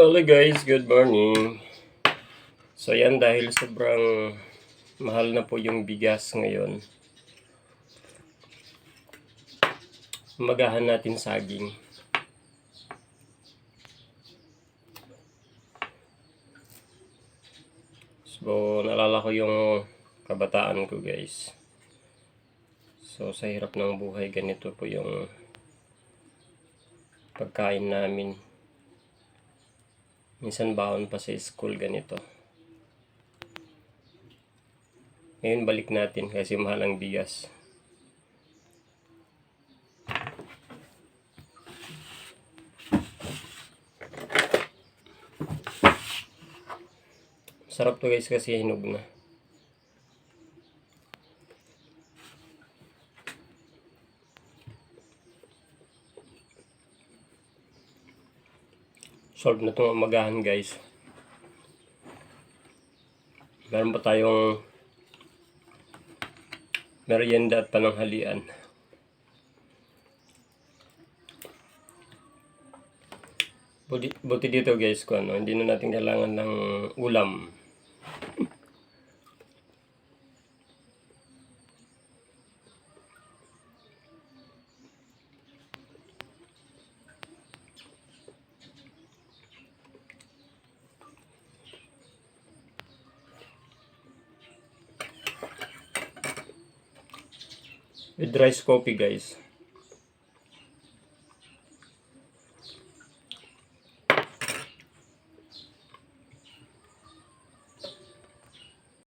Hello guys, good morning. So yan dahil sobrang mahal na po yung bigas ngayon. Magahan natin saging. So nalala ko yung kabataan ko guys. So sa hirap ng buhay ganito po yung pagkain namin. Minsan baon pa sa school ganito. Ngayon balik natin kasi mahal ang bigas. Sarap to guys kasi hinog na. Solve na itong umagahan guys. Meron pa tayong merienda at pananghalian. Buti, buti dito guys ko ano, hindi na natin kailangan ng ulam. With rice coffee guys.